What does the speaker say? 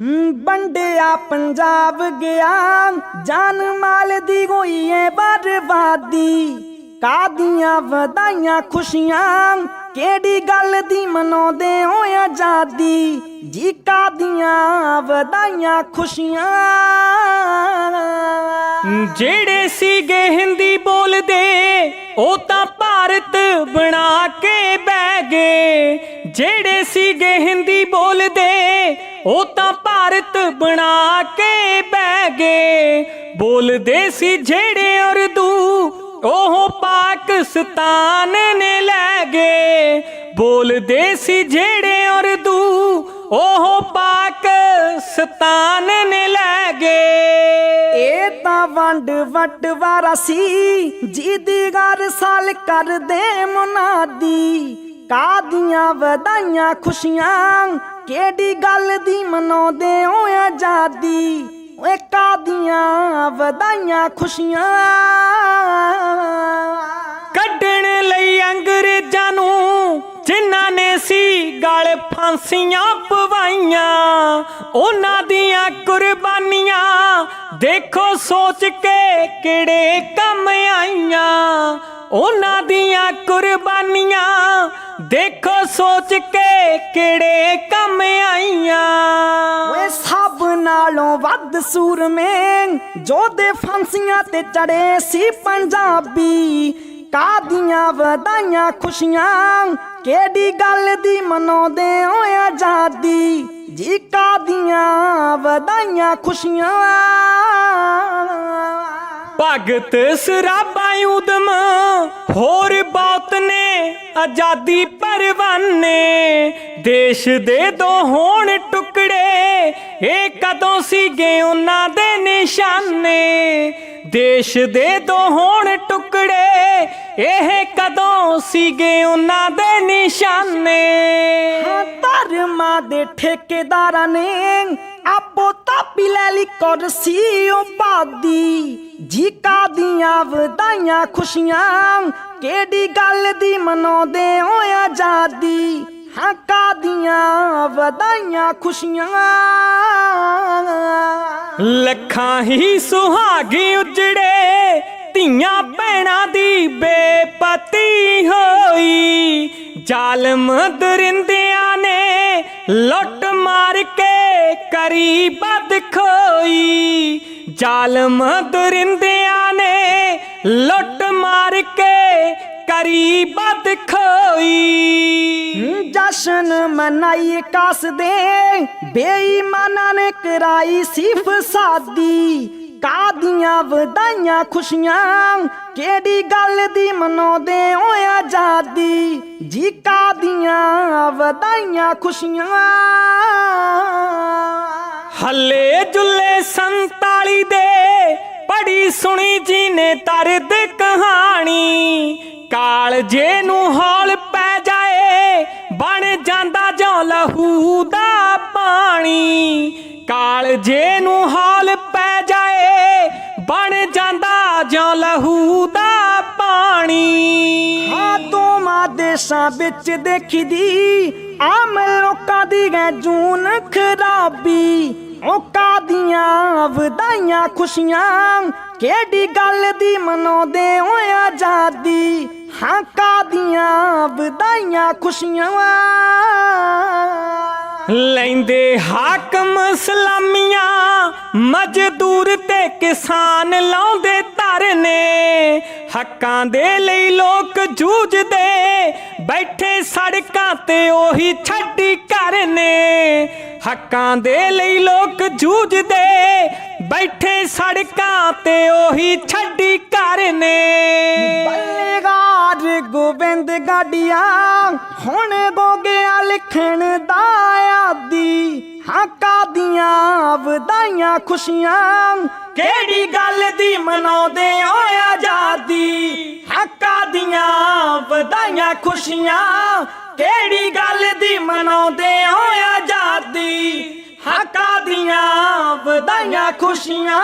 ਹੂੰ, ਵੰਡਿਆ ਪੰਜਾਬ ਗਿਆ ਜਾਨ ਮਾਲ ਦੀ ਹੋਈ ਏ ਬਰਬਾਦੀ। ਕਾਦੀਆਂ ਵਧਾਈਆਂ ਖੁਸ਼ੀਆਂ ਕਿਹੜੀ ਗੱਲ ਦੀ ਮਨਾਉਂਦੇ ਹੋ ਆਜ਼ਾਦੀ? ਜੀ ਕਾਦੀਆਂ ਵਧਾਈਆਂ ਖੁਸ਼ੀਆਂ। ਜਿਹੜੇ ਸੀਗੇ ਹਿੰਦੀ ਬੋਲਦੇ ਉਹ ਤਾਂ ਭਾਰਤ ਬਣਾ ਕੇ ਬਹਿ ਗਏ। ਜਿਹੜੇ ਸੀਗੇ ਹਿੰਦੀ ਬੋਲਦੇ ਉਹ ਤਾਂ ਭਾਰਤ ਬਣਾ ਕੇ ਬਹਿ ਗਏ। ਬੋਲਦੇ ਸੀ ਜਿਹੜੇ ਉਰਦੂ, ਉਹ ਪਾਕਿਸਤਾਨ ਨੇ ਲੈ ਗਏ। ਬੋਲਦੇ ਸੀ ਜਿਹੜੇ ਉਰਦੂ, ਉਹ ਪਾਕਿਸਤਾਨ ਨੇ ਲੈ ਗਏ। ਇਹ ਤਾਂ ਵੰਡ ਵਟਵਾਰਾ ਸੀ, ਜਿਹਦੀ ਹਰ ਸਾਲ ਕਰਦੇ ਮੁਨਾਦੀ। ਕਾਦੀਆਂ ਵਧਾਈਆਂ ਖੁਸ਼ੀਆਂ, ਕਿਹੜੀ ਗੱਲ ਦੀ ਮਨਾਉਂਦੇ ਹੋ ਆਜ਼ਾਦੀ? ਓਏ ਕਾਦੀਆਂ ਵਧਾਈਆਂ ਖੁਸ਼ੀਆਂ। ਕੱਢਣ ਲਈ ਅੰਗਰੇਜ਼ਾਂ ਨੂੰ, ਜਿਨ੍ਹਾਂ ਨੇ ਸੀ ਗਲ ਫਾਂਸੀਆਂ ਪਵਾਈਆਂ, ਉਹਨਾਂ ਦੀਆਂ ਕੁਰਬਾਨੀਆਂ, ਦੇਖੋ ਸੋਚ ਕੇ ਕਿਹੜੇ ਕੰਮ ਆਈਆਂ। ਉਹਨਾਂ ਦੀਆਂ ਕੁਰਬਾਨੀਆਂ ਦੇਖੋ ਸੋਚ ਕੇ ਕਿਹੜੇ ਕੰਮ ਆਈਆਂ। ਓਏ ਸਭ ਨਾਲੋਂ ਵੱਧ ਸੂਰਮੇ ਜੋਦੇ ਫਾਂਸੀਆਂ ਤੇ ਚੜੇ ਸੀ ਪੰਜਾਬੀ, ਕਾਦੀਆਂ ਵਧਾਈਆਂ ਖੁਸ਼ੀਆਂ, ਕਿਹੜੀ ਗੱਲ ਦੀ ਮਨਾਉਂਦੇ ਹੋ ਆਜ਼ਾਦੀ, ਜੀ ਕਾਦੀਆਂ ਵਧਾਈਆਂ ਖੁਸ਼ੀਆਂ। ਭਗਤ ਸਰਾਭਾ ਉਦਮ, ਹੋਰ ਬਹੁਤ ਨੇ, ਆਜ਼ਾਦੀ ਪਰਵਾਨੇ। ਦੇਸ਼ ਦੇ ਦੋ ਹੋਣ ਟੁਕੜੇ, ਇਹ ਕਦੋਂ ਸੀਗੇ ਉਹਨਾਂ ਦੇ ਨਿਸ਼ਾਨੇ? ਦੇਸ਼ ਦੇ ਦੋ ਹੋਣ ਟੁਕੜੇ, ਇਹ ਕਦੋਂ ਸੀਗੇ ਉਹਨਾਂ ਦੇ ਨਿਸ਼ਾਨੇ? ਧਰਮਾਂ ਦੇ ਠੇਕੇਦਾਰਾਂ ਨੇ ਆਪੋ ਤਾਪੀ ਲੈ ਲਈ ਕੁਰਸੀ ਉਹ ਪਾਦੀ ਜੀ ਕਾਦੀਆਂ ਵਧਾਈਆਂ ਖੁਸ਼ੀਆਂ, ਕਿਹੜੀ ਗੱਲ ਦੀ ਮਨਾਉਂਦੇ ਹੋ ਆਜ਼ਾਦੀ? ਹਾਂ ਕਾਦੀਆਂ ਵਧਾਈਆਂ ਖੁਸ਼ੀਆਂ। ਲੱਖਾਂ ਹੀ ਸੁਹਾਗੀ ਉਜੜੇ, ਧੀਆਂ ਭੈਣਾਂ ਦੀ ਬੇਪਤੀ ਹੋਈ। ਜ਼ਾਲਮ ਦਰਿੰਦਿਆਂ ਨੇ ਲੁੱਟ ਮਾਰ ਕੇ ਕਰੀ ਬਦ ਖੋਈ ਜ਼ਾਲਮ ਦਰਿੰਦਿਆਂ ਨੇ ਲੁੱਟ ਮਾਰ ਕੇ ਕਰੀ ਬਦ ਖੋਈ। ਜਸ਼ਨ ਮਨਾਈ ਕਾਸ ਦੇ, ਬੇਈਮਾਨਾਂ ਨੇ ਕਰਾਈ ਸੀ ਫਸਾਦੀ ਕਾਦੀਆਂ ਵਧਾਈਆਂ ਖੁਸ਼ੀਆਂ, ਕਿਹੜੀ ਗੱਲ ਦੀ ਮਨਾਉਂਦੇ ਹੋ ਆਜ਼ਾਦੀ? ਜੀ ਕਾਦੀਆਂ ਵਧਾਈਆਂ ਖੁਸ਼ੀਆਂ। ਹੱਲੇ ਜੁੱਲੇ 47 ਦੇ ਪੜੀ ਸੁਣੀ ਜੀ ਨੇ ਤਰਦ ਕਹਾਣੀ। ਕਾਲਜੇ ਨੂੰ ਹੌਲ ਪੈ ਜਾਏ, ਬਣ ਜਾਂਦਾ ਜੋ ਲਹੂ ਦਾ ਪਾਣੀ। ਕਾਲਜੇ ਨੂੰ ਹੌਲ ਪੈ ਜਾਏ, ਬਣ ਜਾਂਦਾ ਜੋ ਲਹੂ ਦਾ ਪਾਣੀ। ਹਾਂ ਦੋਵਾਂ ਦੇਸ਼ਾਂ ਵਿੱਚ ਦੇਖੀਦੀ, ਆਮ ਲੋਕਾਂ ਦੀ ਗੈ ਜੂਨ ਖਰਾਬੀ। ਉਹ ਕਾਦੀਆਂ ਵਧਾਈਆਂ, ਖੁਸ਼ੀਆਂ। ਕਿਹੜੀ ਗੱਲ ਦੀ ਮਨਾਉਂਦੇ ਹੋ ਆਜ਼ਾਦੀ? ਹਾਂ ਕਾਦੀਆਂ ਵਧਾਈਆਂ, ਖੁਸ਼ੀਆਂ। ਲੈਂਦੇ ਹਾਕਮ ਸਲਾਮੀਆਂ, ਮਜ਼ਦੂਰ ਤੇ ਕਿਸਾਨ ਲਾਉਂਦੇ ਧਰਨੇ। ਹੱਕਾਂ ਦੇ ਲਈ ਲੋਕ ਜੂਝਦੇ, ਬੈਠੇ ਸੜਕਾਂ ਤੇ ਉਹੀ ਛੱਡੀ ਕਰਨੇ। ਹੱਕਾਂ ਦੇ ਲਈ ਲੋਕ ਜੂਝਦੇ। ਬੈਠੇ ਸੜਕਾਂ ਤੇ ਉਹੀ ਛੱਡੀ ਕਰਨੇ ਬੱਲੇਗਾਰ ਗੋਬਿੰਦ ਗਾਡੀਆਂ, ਹੁਣ ਗੋਗਿਆ ਲਿਖਣ ਦਾ ਆਦੀ। ਹਾਂ ਕਾਦੀਆਂ ਵਧਾਈਆਂ ਖੁਸ਼ੀਆਂ, ਕਿਹੜੀ ਗੱਲ ਦੀ ਮਨਾਉਂਦੇ ਹੋ ਆਜ਼ਾਦੀ? ਹਾਂ ਕਾਦੀਆਂ ਵਧਾਈਆਂ ਖੁਸ਼ੀਆਂ, ਕਿਹੜੀ ਗੱਲ ਦੀ ਮਨਾਉਂਦੇ ਹੋ ਖੁਸ਼ੀਆਂ